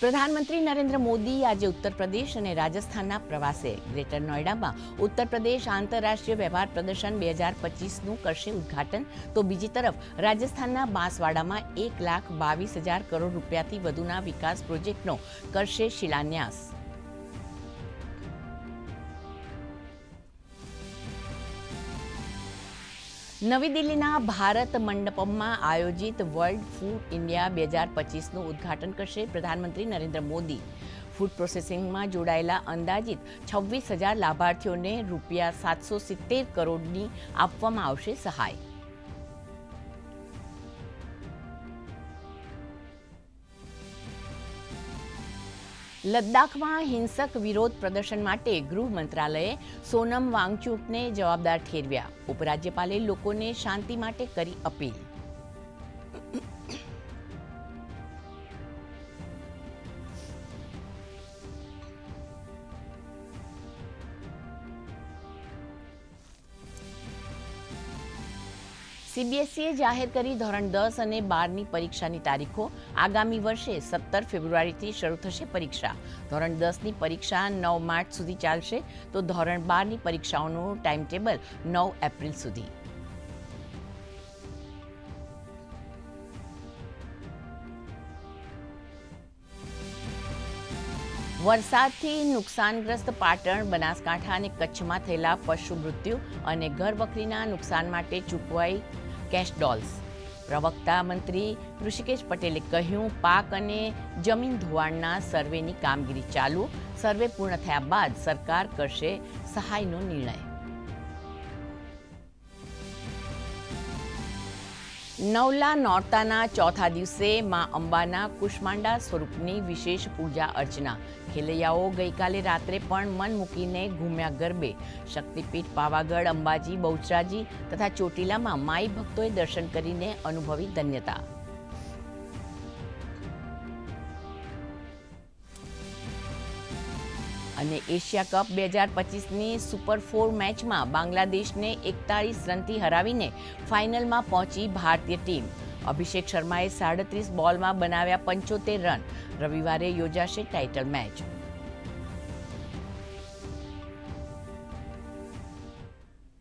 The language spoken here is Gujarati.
પ્રધાનમંત્રી નરેન્દ્ર મોદી આજે ઉત્તર પ્રદેશ અને રાજસ્થાનના પ્રવાસે. ગ્રેટર નોઈડામાં ઉત્તર પ્રદેશ આંતરરાષ્ટ્રીય વ્યવહાર પ્રદર્શન બે હજાર પચીસનું કરશે ઉદ્ઘાટન. તો બીજી તરફ, રાજસ્થાનના બાંસવાડામાં એક લાખ બાવીસ હજાર કરોડ રૂપિયાથી વધુના વિકાસ પ્રોજેક્ટનો કરશે શિલાન્યાસ. નવી દિલ્હીના ભારત મંડપમમાં આયોજિત વર્લ્ડ ફૂડ ઇન્ડિયા બે હજાર પચીસનું ઉદ્ઘાટન કરશે પ્રધાનમંત્રી નરેન્દ્ર મોદી. ફૂડ પ્રોસેસિંગમાં જોડાયેલા અંદાજિત છવ્વીસ હજાર લાભાર્થીઓને રૂપિયા સાતસો સિત્તેર કરોડની આપવામાં આવશે સહાય. લદ્દાખમાં હિંસક વિરોધ પ્રદર્શન માટે ગૃહ મંત્રાલયે સોનમ વાંગચુકને જવાબદાર ઠેરવ્યા. ઉપરાજ્યપાલે લોકોને શાંતિ માટે કરી અપીલ. સીબીએસઈએ જાહેર કરી ધોરણ દસ અને બારની પરીક્ષાની તારીખો આગામી વર્ષે સત્તર ફેબ્રુઆરીથી શરૂ થશે પરીક્ષા. ધોરણ દસની પરીક્ષા નવ માર્ચ સુધી ચાલશે તો ધોરણ બારની પરીક્ષાઓનું ટાઈમ ટેબલ નવ એપ્રિલ સુધી. વરસાદથી નુકસાનગ્રસ્ત પાટણ, બનાસકાંઠા અને કચ્છમાં થયેલા પશુ મૃત્યુ અને ઘરવખરીના નુકસાન માટે ચૂકવાઈ કેશ ડોલ્સ. પ્રવક્તા મંત્રી ઋષિકેશ પટેલે કહ્યું, પાક અને જમીન ધોવાણના સર્વેની કામગીરી ચાલુ. સર્વે પૂર્ણ થયા બાદ સરકાર કરશે સહાયનો નિર્ણય. નવલા નોરતાના ચોથા દિવસે મા અંબાના કુષ્માંડા સ્વરૂપની વિશેષ પૂજા અર્ચના. ખેલૈયાઓ ગઈકાલે રાત્રે પણ મન મૂકીને ઘૂમ્યા ગરબે. શક્તિપીઠ, પાવાગઢ, અંબાજી, બહુચરાજી તથા ચોટીલામાં માઈ ભક્તોએ દર્શન કરીને અનુભવી ધન્યતા. અને એશિયા કપ બે હજાર પચીસની સુપર ફોર મેચમાં બાંગ્લાદેશને એકતાળીસ રનથી હરાવીને ફાઇનલમાં પહોંચી ભારતીય ટીમ. અભિષેક શર્માએ સાડત્રીસ બોલમાં બનાવ્યા પંચોતેર રન. રવિવારે યોજાશે ટાઇટલ મેચ